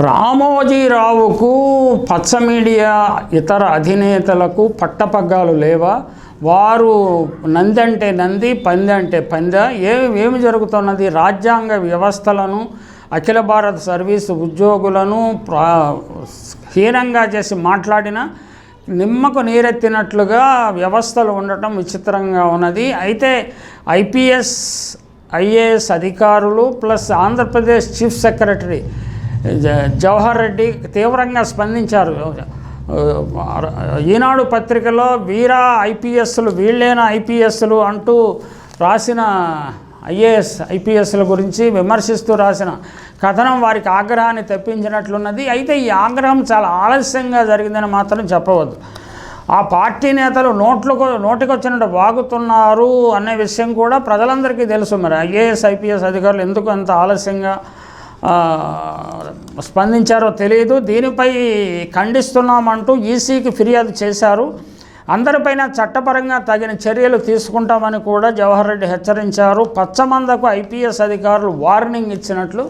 రామోజీరావుకు పచ్చ మీడియా ఇతర అధినేతలకు పట్టపగ్గాలు లేవా? వారు నంది అంటే నంది పంది అంటే పంద. ఏమి ఏమి జరుగుతున్నది? రాజ్యాంగ వ్యవస్థలను అఖిల భారత సర్వీసు ఉద్యోగులను హీనంగా చేసి మాట్లాడిన నిమ్మకు నీరెత్తినట్లుగా వ్యవస్థలు ఉండటం విచిత్రంగా ఉన్నది. అయితే ఐపీఎస్ ఐఏఎస్ అధికారులు plus Andhra Pradesh chief secretary Jawahar Reddy తీవ్రంగా స్పందించారు. ఈనాడు పత్రికలో వీరా ఐపీఎస్లు వీళ్ళేనా ఐపీఎస్లు అంటూ రాసిన ఐఏఎస్ ఐపీఎస్ల గురించి విమర్శిస్తూ రాసిన కథనం వారికి ఆగ్రహాన్ని తెప్పించినట్లున్నది. అయితే ఈ ఆగ్రహం చాలా ఆలస్యంగా జరిగిందని మాత్రం చెప్పవద్దు. ఆ పార్టీ నేతలు నోట్లకు నోటికొచ్చినట్టు వాగుతున్నారు అనే విషయం కూడా ప్రజలందరికీ తెలుసు. మరి ఐఏఎస్ ఐపీఎస్ అధికారులు ఎందుకు అంత ఆలస్యంగా స్పందించారో తెలియదు. దీనిపై ఖండిస్తున్నామంటూ ఈసీకి ఫిర్యాదు చేశారు. అందరిపైన చట్టపరంగా తగిన చర్యలు తీసుకుంటామని కూడా జవహర్ రెడ్డి హెచ్చరించారు. పచ్చమందకు ఐపీఎస్ అధికారులు వార్నింగ్ ఇచ్చినట్లు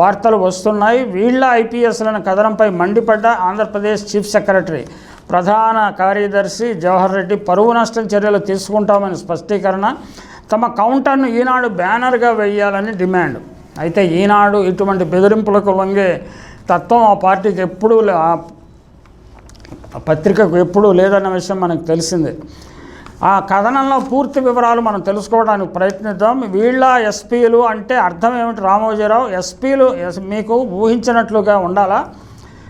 వార్తలు వస్తున్నాయి. వీళ్ళ ఐపీఎస్లను కథనంపై మండిపడ్డ ఆంధ్రప్రదేశ్ చీఫ్ సెక్రటరీ ప్రధాన కార్యదర్శి జవహర్ రెడ్డి పరువు నష్టం చర్యలు తీసుకుంటామని స్పష్టీకరణ తమ కౌంటర్ను ఈనాడు బ్యానర్గా వేయాలని డిమాండ్. అయితే ఈనాడు ఇటువంటి బెదిరింపులకు లొంగే తత్వం ఆ పార్టీకి ఎప్పుడూ లే- పత్రికకు ఎప్పుడూ లేదన్న విషయం మనకు తెలిసిందే. ఆ కథనంలో పూర్తి వివరాలు మనం తెలుసుకోవడానికి ప్రయత్నిద్దాం. వీళ్ళ ఎస్పీలు అంటే అర్థం ఏమిటి రామోజీరావు? ఎస్పీలు ఎస్- మీకు ఊహించినట్లుగా ఉండాలా?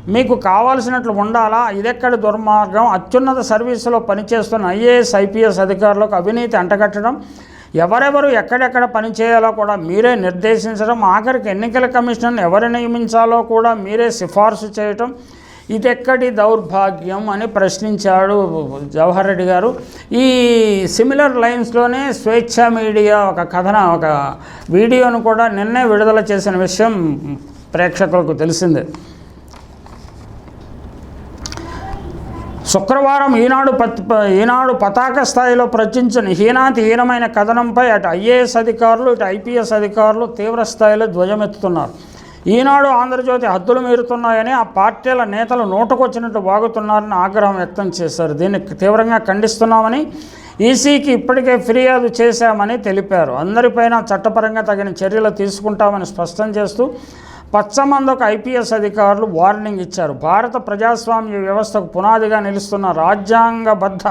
మీకు కావాల్సినట్లు ఉండాలా? ఇదెక్కడి దుర్మార్గం? అత్యున్నత సర్వీసులో పనిచేస్తున్న ఐఏఎస్ ఐపీఎస్ అధికారులకు అవినీతి అంటగట్టడం ఎవరెవరు ఎక్కడెక్కడ పనిచేయాలో కూడా మీరే నిర్దేశించడం ఆఖరికి ఎన్నికల కమిషన్ ఎవరు నియమించాలో కూడా మీరే సిఫార్సు చేయటం. ఇదెక్కడి దౌర్భాగ్యం అని ప్రశ్నించాడు జవహర్ రెడ్డి గారు. ఈ సిమిలర్ లైన్స్లోనే స్వేచ్ఛ మీడియా ఒక కథన ఒక వీడియోను కూడా నిన్నే విడుదల చేసిన విషయం ప్రేక్షకులకు తెలిసిందే. శుక్రవారం ఈనాడు పత్ ఈనాడు పతాక స్థాయిలో ప్రచురించిన హీనాతి హీనమైన కథనంపై అటు ఐఏఎస్ అధికారులు ఇటు ఐపీఎస్ అధికారులు తీవ్ర స్థాయిలో ధ్వజమెత్తుతున్నారు. ఈనాడు ఆంధ్రజ్యోతి హద్దులు మీరుతున్నాయని ఆ పార్టీల నేతలు నోటుకొచ్చినట్టు వాగుతున్నారని ఆగ్రహం వ్యక్తం చేశారు. దీన్ని తీవ్రంగా ఖండిస్తున్నామని ఈసీకి ఇప్పటికే ఫిర్యాదు చేశామని తెలిపారు. అందరిపైన చట్టపరంగా తగిన చర్యలు తీసుకుంటామని స్పష్టం చేస్తూ పచ్చమందకు ఐపీఎస్ అధికారులు వార్నింగ్ ఇచ్చారు. భారత ప్రజాస్వామ్య వ్యవస్థకు పునాదిగా నిలుస్తున్న రాజ్యాంగబద్ధ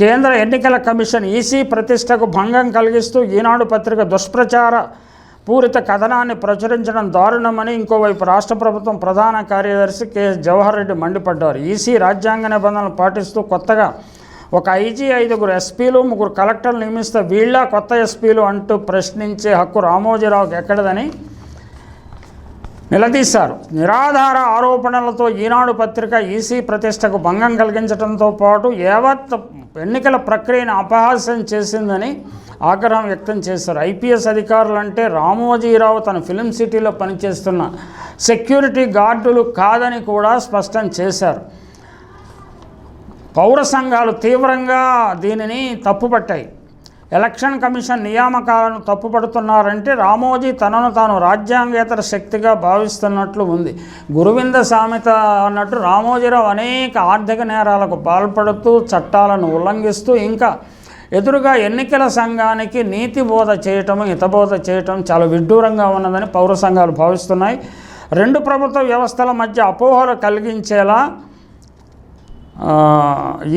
కేంద్ర ఎన్నికల కమిషన్ ఈసీ ప్రతిష్టకు భంగం కలిగిస్తూ ఈనాడు పత్రిక దుష్ప్రచార పూరిత కథనాన్ని ప్రచురించడం దారుణమని ఇంకోవైపు రాష్ట్ర ప్రభుత్వం ప్రధాన కార్యదర్శి కె. జవహర్ రెడ్డి మండిపడ్డారు. ఈసీ రాజ్యాంగ నిబంధనలు పాటిస్తూ కొత్తగా ఒక ఐజీ ఐదుగురు ఎస్పీలు ముగ్గురు కలెక్టర్లు నియమిస్తే వీళ్ళ కొత్త ఎస్పీలు అంటూ ప్రశ్నించే హక్కు రామోజీరావుకి ఎక్కడదని నిలదీశారు. నిరాధార ఆరోపణలతో ఈనాడు పత్రిక ఈసీ ప్రతిష్టకు భంగం కలిగించడంతో పాటు యావత్ ఎన్నికల ప్రక్రియను అపహాస్యం చేసిందని ఆగ్రహం వ్యక్తం చేశారు. ఐపీఎస్ అధికారులంటే రామోజీరావు తన ఫిలిం సిటీలో పనిచేస్తున్న సెక్యూరిటీ గార్డులు కాదని కూడా స్పష్టం చేశారు. పౌర సంఘాలు తీవ్రంగా దీనిని తప్పుపట్టాయి. ఎలక్షన్ కమిషన్ నియామకాలను తప్పుపడుతున్నారంటే రామోజీ తనను తాను రాజ్యాంగేతర శక్తిగా భావిస్తున్నట్లు ఉంది. గురువింద సామెత అన్నట్టు రామోజీరావు అనేక ఆర్థిక నేరాలకు పాల్పడుతూ చట్టాలను ఉల్లంఘిస్తూ ఇంకా ఎదురుగా ఎన్నికల సంఘానికి నీతి బోధ చేయటం హితబోధ చేయటం చాలా విడ్డూరంగా ఉన్నదని పౌర సంఘాలు భావిస్తున్నాయి. రెండు ప్రభుత్వ వ్యవస్థల మధ్య అపోహలు కలిగించేలా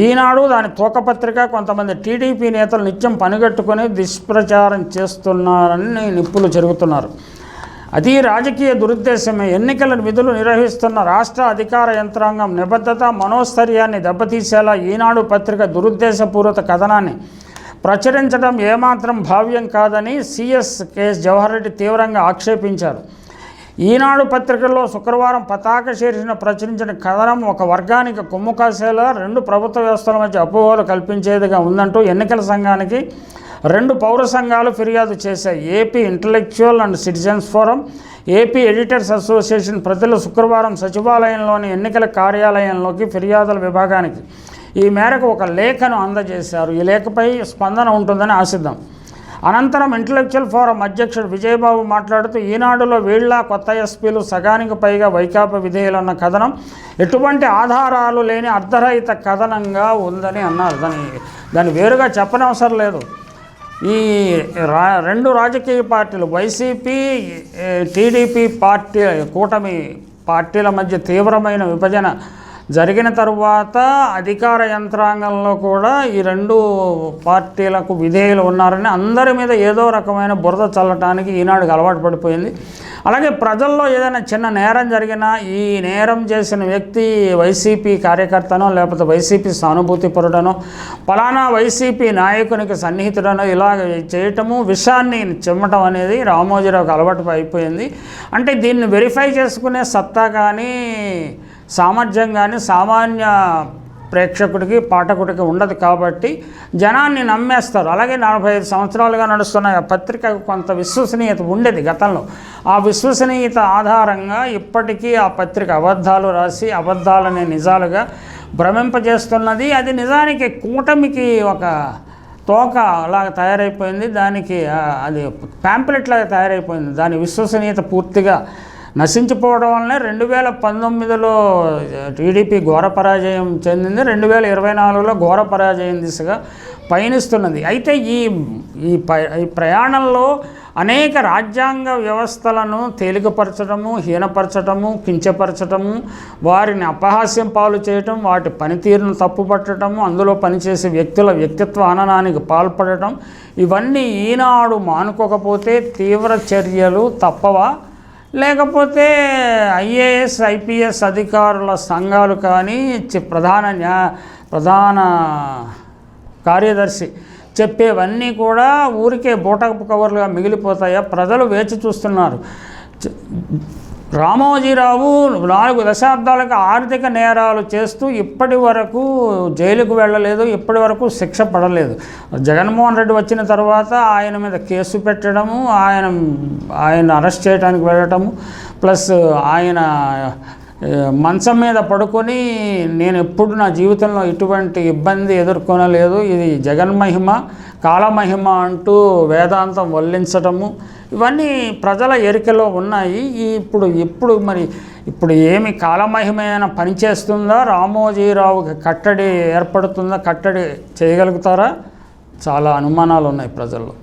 ఈనాడు దాని తూకపత్రిక కొంతమంది టీడీపీ నేతలు నిత్యం పనిగట్టుకొని దుష్ప్రచారం చేస్తున్నారని నిప్పులు జరుగుతున్నారు. అది రాజకీయ దురుద్దేశమే. ఎన్నికల విధులు నిర్వహిస్తున్న రాష్ట్ర అధికార యంత్రాంగం నిబద్ధత మనోస్థైర్యాన్ని దెబ్బతీసేలా ఈనాడు పత్రిక దురుద్దేశపూర్వత కథనాన్ని ప్రచురించడం ఏమాత్రం భావ్యం కాదని సిఎస్ కెఎస్ జవహర్ రెడ్డి తీవ్రంగా ఆక్షేపించారు. ఈనాడు పత్రికల్లో శుక్రవారం పతాక శీర్షిన ప్రచురించిన కథనం ఒక వర్గానికి కొమ్ము కాసేలా రెండు ప్రభుత్వ వ్యవస్థల మధ్య అపోహలు కల్పించేదిగా ఉందంటూ ఎన్నికల సంఘానికి రెండు పౌర సంఘాలు ఫిర్యాదు చేశాయి. AP intellectual and citizens forum AP editors association ప్రజలు శుక్రవారం సచివాలయంలోని ఎన్నికల కార్యాలయంలోకి ఫిర్యాదుల విభాగానికి ఈ మేరకు ఒక లేఖను అందజేశారు. ఈ లేఖపై స్పందన ఉంటుందని ఆశిద్దాం. అనంతరం ఇంటలెక్చువల్ ఫోరం అధ్యక్షుడు విజయబాబు మాట్లాడుతూ ఈనాడులో వీళ్ళ కొత్త ఎస్పీలు సగానికి పైగా వైకాపా విధేయులన్న కథనం ఎటువంటి ఆధారాలు లేని అర్ధరహిత కథనంగా ఉందని అన్నారు. దాని దాన్ని వేరుగా చెప్పనవసరం లేదు. ఈ రా రెండు రాజకీయ పార్టీలు వైసీపీ టీడీపీ పార్టీ కూటమి పార్టీల మధ్య తీవ్రమైన విభజన జరిగిన తరువాత అధికార యంత్రాంగంలో కూడా ఈ రెండు పార్టీలకు విధేయులు ఉన్నారని అందరి మీద ఏదో రకమైన బురద చల్లటానికి ఈనాడుకు అలవాటు పడిపోయింది. అలాగే ప్రజల్లో ఏదైనా చిన్న నేరం జరిగినా ఈ నేరం చేసిన వ్యక్తి వైసీపీ కార్యకర్తనో లేకపోతే వైసీపీ సానుభూతి పరుడనో ఫలానా వైసీపీ నాయకునికి సన్నిహితుడనో ఇలాగ చేయటము విషయాన్ని చిమ్మటం అనేది రామోజీరావుకి అలవాటు అయిపోయింది. అంటే దీన్ని వెరిఫై చేసుకునే సత్తా కానీ సామర్థ్యం కానీ సామాన్య ప్రేక్షకుడికి పాఠకుడికి ఉండదు కాబట్టి జనాన్ని నమ్మేస్తారు. అలాగే నలభై ఐదు సంవత్సరాలుగా నడుస్తున్న ఆ పత్రికకు కొంత విశ్వసనీయత ఉండేది గతంలో. ఆ విశ్వసనీయత ఆధారంగా ఇప్పటికీ ఆ పత్రిక అబద్ధాలు రాసి అబద్ధాలనే నిజాలుగా భ్రమింపజేస్తున్నది. అది నిజానికి కూటమికి ఒక తోక అలాగ తయారైపోయింది. దానికి అది ప్యాంప్లెట్ లాగా తయారైపోయింది. దాని విశ్వసనీయత పూర్తిగా నశించిపోవడం వల్లనే రెండు వేల పంతొమ్మిదిలో టీడీపీ ఘోర పరాజయం చెందింది రెండు వేల ఇరవై నాలుగులో ఘోర పరాజయం దిశగా పయనిస్తున్నది. అయితే ఈ ఈ ప ఈ ప్రయాణంలో అనేక రాజ్యాంగ వ్యవస్థలను తేలికపరచడము హీనపరచటము కించపరచటము వారిని అపహాస్యం పాలు చేయటం వాటి పనితీరును తప్పుపట్టడము అందులో పనిచేసే వ్యక్తుల వ్యక్తిత్వ హననానికి పాల్పడటం ఇవన్నీ ఈనాడు మానుకోకపోతే తీవ్ర చర్యలు తప్పవా? లేకపోతే ఐఏఎస్ ఐపీఎస్ అధికారుల సంఘాలు కానీ ప్రధాన న్యా ప్రధాన కార్యదర్శి చెప్పేవన్నీ కూడా ఊరికే బూటకపు కవర్లుగా మిగిలిపోతాయా? ప్రజలు వేచి చూస్తున్నారు. రామోజీరావు నాలుగు దశాబ్దాలకు ఆర్థిక నేరాలు చేస్తూ ఇప్పటి వరకు జైలుకు వెళ్ళలేదు ఇప్పటి వరకు శిక్ష పడలేదు. జగన్మోహన్ రెడ్డి వచ్చిన తర్వాత ఆయన మీద కేసు పెట్టడము ఆయన ఆయన అరెస్ట్ చేయడానికి వెళ్ళటము ప్లస్ ఆయన మంచం మీద పడుకొని నేను ఎప్పుడు నా జీవితంలో ఇటువంటి ఇబ్బంది ఎదుర్కొనలేదు. ఇది జగన్మహిమ కాలమహిమ అంటూ వేదాంతం వల్లించటము ఇవన్నీ ప్రజల ఎరికలో ఉన్నాయి. ఇప్పుడు ఇప్పుడు మరి ఇప్పుడు ఏమి కాలమహిమైన పనిచేస్తుందా రామోజీరావుకి కట్టడి ఏర్పడుతుందా? కట్టడి చేయగలుగుతారా? చాలా అనుమానాలు ఉన్నాయి ప్రజల్లో.